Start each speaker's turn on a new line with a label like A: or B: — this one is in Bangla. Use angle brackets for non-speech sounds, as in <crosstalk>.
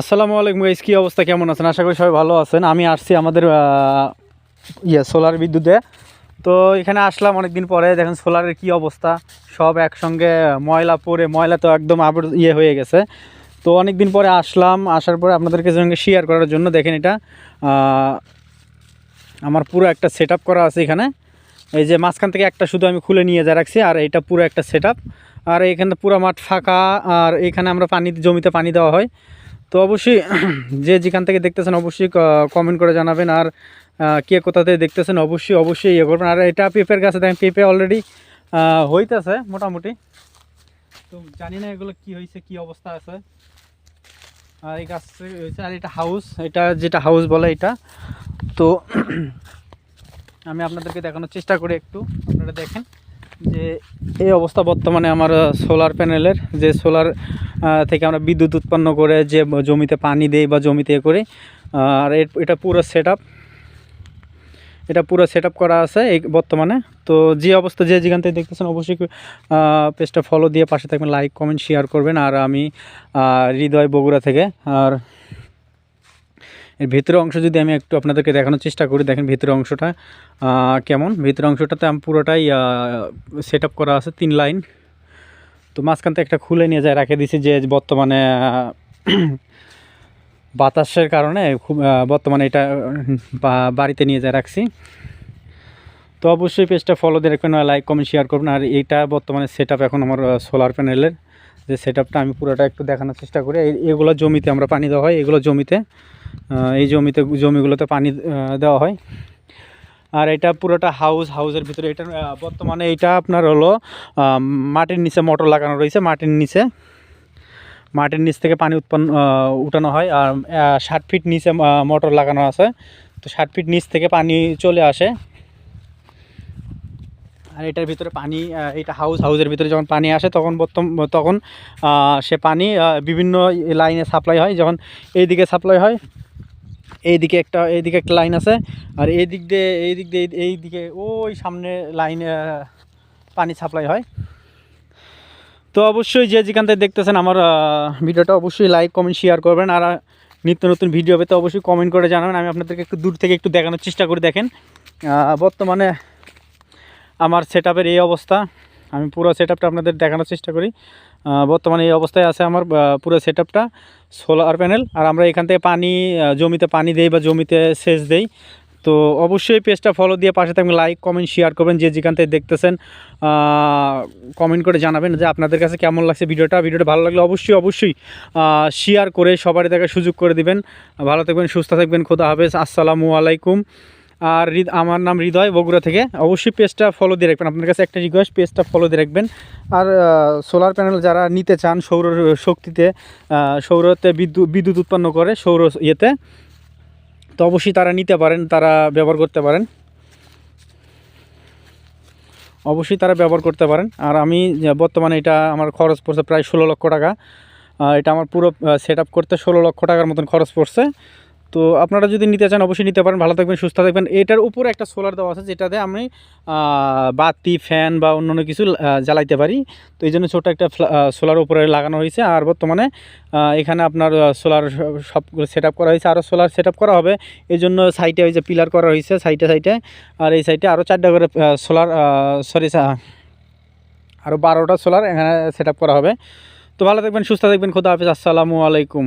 A: আসসালামু আলাইকুম গাইস কী অবস্থা? কেমন আছেন? আশা করি সবাই ভালো আছেন। আমি আসছি আমাদের ইয়ে সোলার বিদ্যুতে। তো এখানে আসলাম অনেক দিন পরে। দেখেন সোলারের কি অবস্থা। সব একসঙ্গে ময়লা পড়ে, ময়লা তো একদম আবার ইয়ে হয়ে গেছে। তো অনেক দিন পরে আসলাম। আসার পরে আপনাদেরকে সঙ্গে শেয়ার করার জন্য দেখেন এটা। আমার পুরো একটা সেট করা আছে এখানে। এই যে মাঝখান থেকে একটা শুধু আমি খুলে নিয়ে যা রাখছি, আর এটা পুরো একটা সেট আর এখানে পুরো মাঠ ফাঁকা, আর এখানে আমরা পানি, জমিতে পানি দেওয়া হয়। তো অবশ্যই <clears throat> যে যেখান থেকে দেখতেছেন অবশ্যই কমেন্ট করে জানাবেন আর কে কোথা থেকে দেখতেছেন অবশ্যই অবশ্যই ইয়ে করবেন। আর এটা পেঁপের গাছে, দেখেন পেঁপে অলরেডি হইতেছে মোটামুটি। তো জানি না এগুলো কি হয়েছে কি অবস্থা আছে। আর এই গাছ হয়েছে আর এটা হাউস এটা যেটা হাউস বলে এটা। তো <clears throat> আমি আপনাদেরকে দেখানোর চেষ্টা করি একটু, আপনারা দেখেন যে এই অবস্থা বর্তমানে আমার সোলার প্যানেলের যে সোলার থেকে আমরা বিদ্যুৎ উৎপন্ন করে যে জমিতে পানি দেই বা জমিতে করি আর এটা পুরো সেট এটা পুরো সেট করা আছে এই বর্তমানে। তো যে অবস্থা, যে যেখান থেকে দেখতেছেন, অবশ্যই পেজটা ফলো দিয়ে পাশে থাকবেন লাইক কমেন্ট শেয়ার করবেন। আর আমি হৃদয় বগুড়া থেকে, আর এর ভেতরের অংশ যদি আমি একটু আপনাদেরকে দেখানোর চেষ্টা করি, দেখেন ভেতরের অংশটা কেমন? ভেতরের অংশটাতে আমি পুরোটাই সেট করা আছে, তিন লাইন তো মাঝখান থেকে একটা খুলে নিয়ে যায়, রাখে দিছি যে বর্তমানে বাতাসের কারণে খুব বর্তমানে এটা বাড়িতে নিয়ে যায় রাখছি। তো অবশ্যই পেজটা ফলো দিয়ে রাখবেন লাইক কমেন্ট শেয়ার করবেন। আর এইটা বর্তমানে সেট এখন আমার সোলার প্যানেলের যে সেট আমি পুরোটা একটু দেখানোর চেষ্টা করি। এগুলো জমিতে আমরা পানি দেওয়া হয়, এগুলো জমিতে এই জমিতে, জমিগুলোতে পানি দেওয়া হয়। আর এটা পুরোটা হাউস হাউসের ভিতরে এটা বর্তমানে এটা আপনার হলো মাটির নিচে মোটর লাগানো রয়েছে, মাটির নিচে। মাটির নিচ থেকে পানি উৎপন্ন উঠানো হয়, আর ষাট ফিট নিচে মোটর লাগানো আছে। তো ষাট ফিট নিচ থেকে পানি চলে আসে। আর এটার ভিতরে পানি এটা হাউস হাউসের ভিতরে যখন পানি আসে, তখন তখন সে পানি বিভিন্ন লাইনে সাপ্লাই হয়। যখন এইদিকে সাপ্লাই হয় এইদিকে একটা এইদিকে একটা লাইন আছে। আর এই দিক দিয়ে এই দিক দিয়ে এই দিকে ওই সামনে লাইনে পানি সাপ্লাই হয়। তো অবশ্যই যে যেখান থেকে দেখতেছেন আমার ভিডিওটা অবশ্যই লাইক কমেন্ট শেয়ার করবেন। আর নিত্য নতুন ভিডিও পেতে অবশ্যই কমেন্ট করে জানাবেন। আমি আপনাদেরকে একটু দূর থেকে একটু দেখানোর চেষ্টা করে দেখেন। বর্তমানে আমার সেট এই অবস্থা। আমি পুরো সেট আপনাদের দেখানোর চেষ্টা করি। বর্তমানে এই অবস্থায় আছে আমার পুরো সেট সোলার প্যানেল আর আমরা এখান থেকে পানি জমিতে পানি দেই বা জমিতে সেচ দেই। তো অবশ্যই পেজটা ফলো দিয়ে পাশে থাকবেন লাইক কমেন্ট শেয়ার করবেন, যে যেখান থেকে দেখতেছেন কমেন্ট করে জানাবেন যে আপনাদের কাছে কেমন লাগছে ভিডিওটা। ভিডিওটা ভালো লাগলে অবশ্যই অবশ্যই শেয়ার করে সবারই দেখার সুযোগ করে দিবেন। ভালো থাকবেন, সুস্থ থাকবেন, খোদা হাফেজ। আসসালামু আলাইকুম। আর আমার নাম হৃদয় বগুড়া থেকে। অবশ্যই পেজটা ফলো দিয়ে রাখবেন। আপনার কাছে একটা রিকোয়েস্ট পেজটা ফলো দিয়ে রাখবেন। আর সোলার প্যানেল যারা নিতে চান সৌর শক্তিতে সৌরতে বিদ্যুৎ বিদ্যুৎ উৎপন্ন করে সৌর ইয়েতে, তো অবশ্যই তারা নিতে পারেন, তারা ব্যবহার করতে পারেন। অবশ্যই তারা ব্যবহার করতে পারেন। আর আমি বর্তমানে এটা আমার খরচ পড়ছে প্রায় ষোলো লক্ষ টাকা। এটা আমার পুরো সেট করতে ষোলো লক্ষ টাকার মতন খরচ পড়ছে। তো আপনারা যদি নিতে চান, অবশ্যই নিতে পারেন, ভালো থাকবেন, সুস্থ থাকবেন। এটার উপরে একটা সোলার দেওয়া আছে, যেটাতে আমি বাতি, ফ্যান বা অন্যান্য কিছু জ্বালাইতে পারি। তো এই জন্য ছোটো একটা সোলার উপরে লাগানো হয়েছে। আর বর্তমানে এখানে আপনার সোলার সবগুলো সেট আপ করা হয়েছে। আরও সোলার সেট করা হবে। এই জন্য সাইডে ওই যে পিলার করা হয়েছে সাইডে সাইডে আর এই সাইডে আরও চারটা করে সোলার সরি আরও বারোটা সোলার এখানে সেট করা হবে। তো ভালো থাকবেন, সুস্থ থাকবেন, খোদা হাফিজ, আসসালামু আলাইকুম।